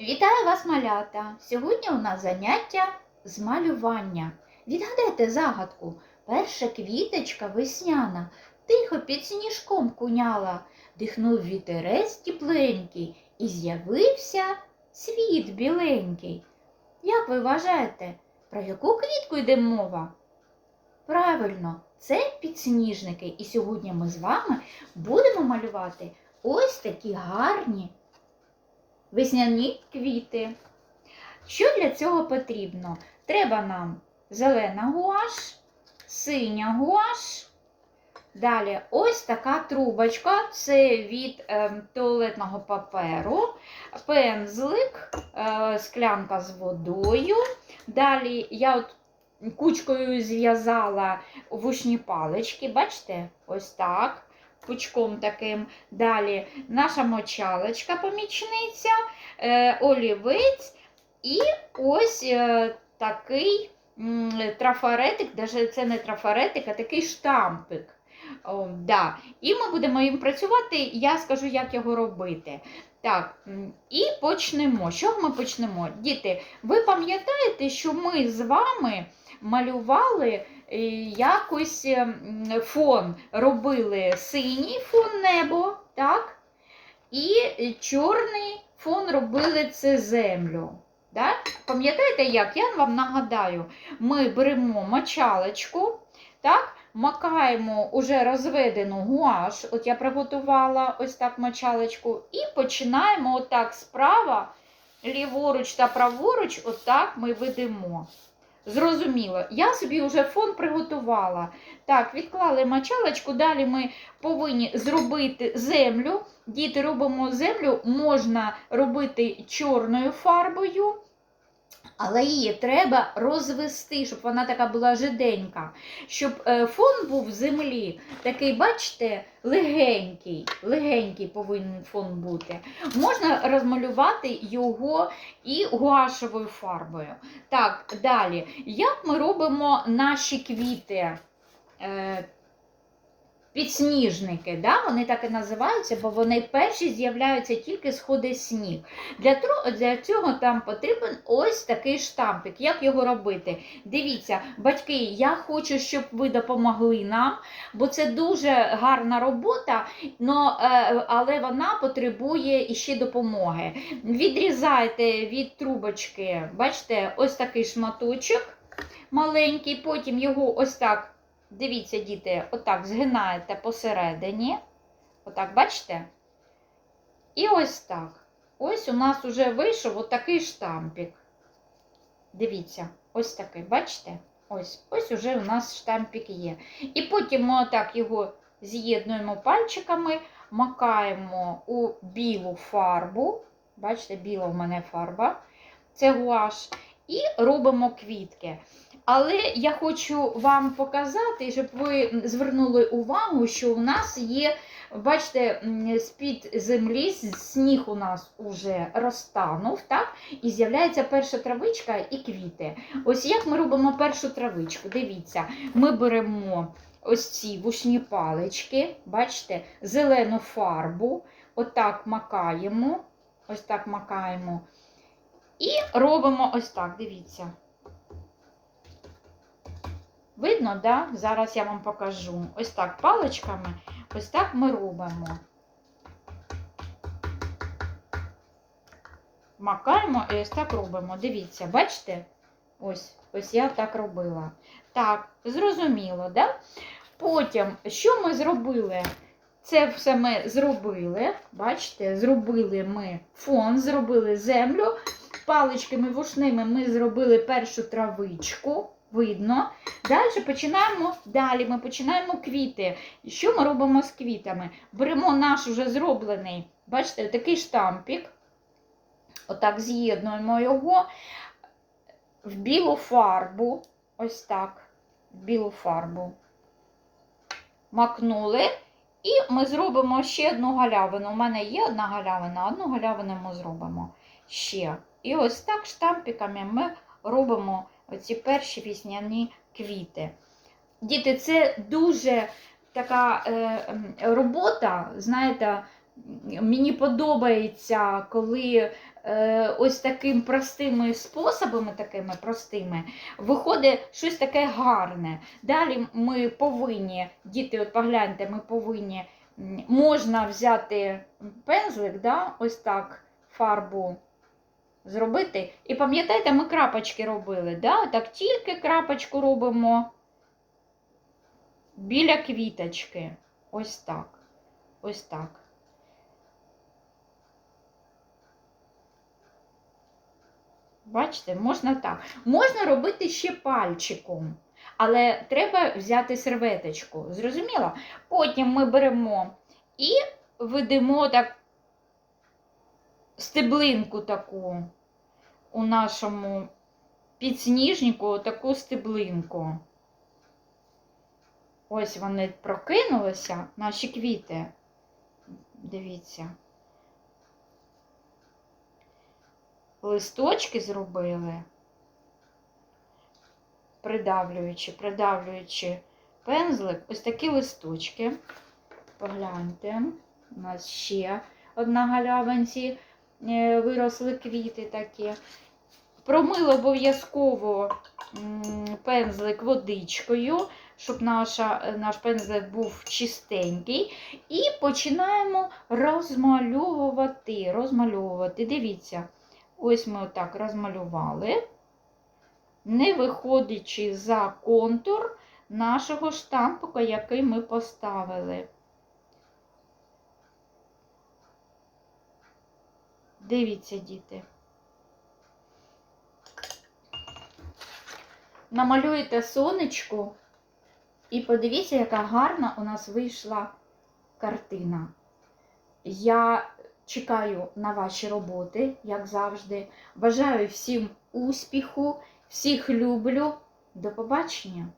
Вітаю вас, малята! Сьогодні у нас заняття з малювання. Відгадайте загадку. Перша квіточка весняна, тихо під сніжком куняла, дихнув вітерець тепленький і з'явився світ біленький. Як ви вважаєте, про яку квітку йде мова? Правильно, це підсніжники. І сьогодні ми з вами будемо малювати ось такі гарні весняні квіти. Що для цього потрібно? Треба нам зелена гуаш, синя гуаш. Далі ось така трубочка, це від е, туалетного паперу, пензлик, е, склянка з водою. Далі я от кучкою зв'язала вушні палички, бачите, ось так, пучком таким. Далі наша мочалочка, помічниця, е, олівець і ось е, такий трафаретик, навіть це не трафаретик, а такий штампик. О, да. І ми будемо їм працювати, я скажу, як його робити. Так, і почнемо. Чого ми почнемо? Діти, ви пам'ятаєте, що ми з вами малювали якось е, фон, робили синій фон небо, так? І е, чорний фон робили це землю. Так? Пам'ятаєте як? Я вам нагадаю, ми беремо мочалочку, так? макаємо уже розведену гуаш, от я приготувала ось так мочалочку, і починаємо отак справа, ліворуч та праворуч, отак ми ведемо. Зрозуміло, я собі вже фон приготувала. Так, відклали мочалочку, далі ми повинні зробити землю. Діти робимо землю, можна робити чорною фарбою, але її треба розвести, щоб вона така була жиденька. Щоб е, фон був в землі, такий, бачите, легенький, легенький повинен фон бути. Можна розмалювати його і гуашевою фарбою. Так, далі. Як ми робимо наші квіти? Підсніжники, да? вони так і називаються, бо вони перші з'являються тільки сходить сніг. Для, для цього там потрібен ось такий штампик. Як його робити? Дивіться, батьки, я хочу, щоб ви допомогли нам, бо це дуже гарна робота, е, але вона потребує іще допомоги. Відрізайте від трубочки, бачите, ось такий шматочок маленький, потім його ось так. Дивіться, діти, отак згинаєте посередині. Отак, бачите? І ось так. Ось у нас вже вийшов отакий штампик. Дивіться, ось такий, бачите? Ось ось уже у нас штампик є. І потім ми отак його з'єднуємо пальчиками, макаємо у білу фарбу. Бачите, біла в мене фарба. Це гуаш. І робимо квітки. Але я хочу вам показати, щоб ви звернули увагу, що у нас є, бачите, з-під землі сніг у нас уже розтанув, так? І з'являється перша травичка і квіти. Ось як ми робимо першу травичку. Дивіться, ми беремо ось ці вушні палички, бачите, зелену фарбу, отак макаємо, ось так макаємо. І робимо ось так, дивіться. Видно, да? Зараз я вам покажу. Ось так паличками, ось так ми робимо. Макаємо і ось так робимо. Дивіться, бачите? Ось, ось я так робила. Так, зрозуміло, да? Потім, що ми зробили? Це все ми зробили. Бачите, зробили ми фон, зробили землю. Паличками вушними ми зробили першу травичку. Видно. Далі починаємо далі. Ми починаємо квіти. Що ми робимо з квітами? Беремо наш вже зроблений, бачите, такий штампік. Отак з'єднуємо його в білу фарбу. Ось так. В білу фарбу. Макнули. І ми зробимо ще одну галявину. У мене є одна галявина, одну галявину ми зробимо ще. І ось так штампиками ми робимо оці перші вісняні квіти. Діти, це дуже така е, робота, знаєте, мені подобається, коли е, ось таким простими способами, такими простими, виходить щось таке гарне. Далі ми повинні, діти, от погляньте, ми повинні, можна взяти пензлик, да, ось так, фарбу зробити. І пам'ятаєте, ми крапочки робили, да? так тільки крапочку робимо біля квіточки. Ось так. Ось так. Бачите, можна так. Можна робити ще пальчиком, але треба взяти серветочку. Зрозуміло? Потім ми беремо і ведемо так стеблинку таку у нашому підсніжнику, таку стеблинку. Ось вони прокинулися, наші квіти. Дивіться. Листочки зробили, придавлюючи, придавлюючи пензлик, ось такі листочки. Погляньте, у нас ще одна галявинці виросли квіти такі. Промили обов'язково пензлик водичкою, щоб наша, наш пензлик був чистенький. І починаємо розмальовувати. розмальовувати. Дивіться, ось ми отак розмалювали, не виходячи за контур нашого штампика, який ми поставили. Дивіться, діти. Намалюєте сонечко і подивіться, яка гарна у нас вийшла картина. Я чекаю на ваші роботи, як завжди. Бажаю всім успіху, всіх люблю. До побачення!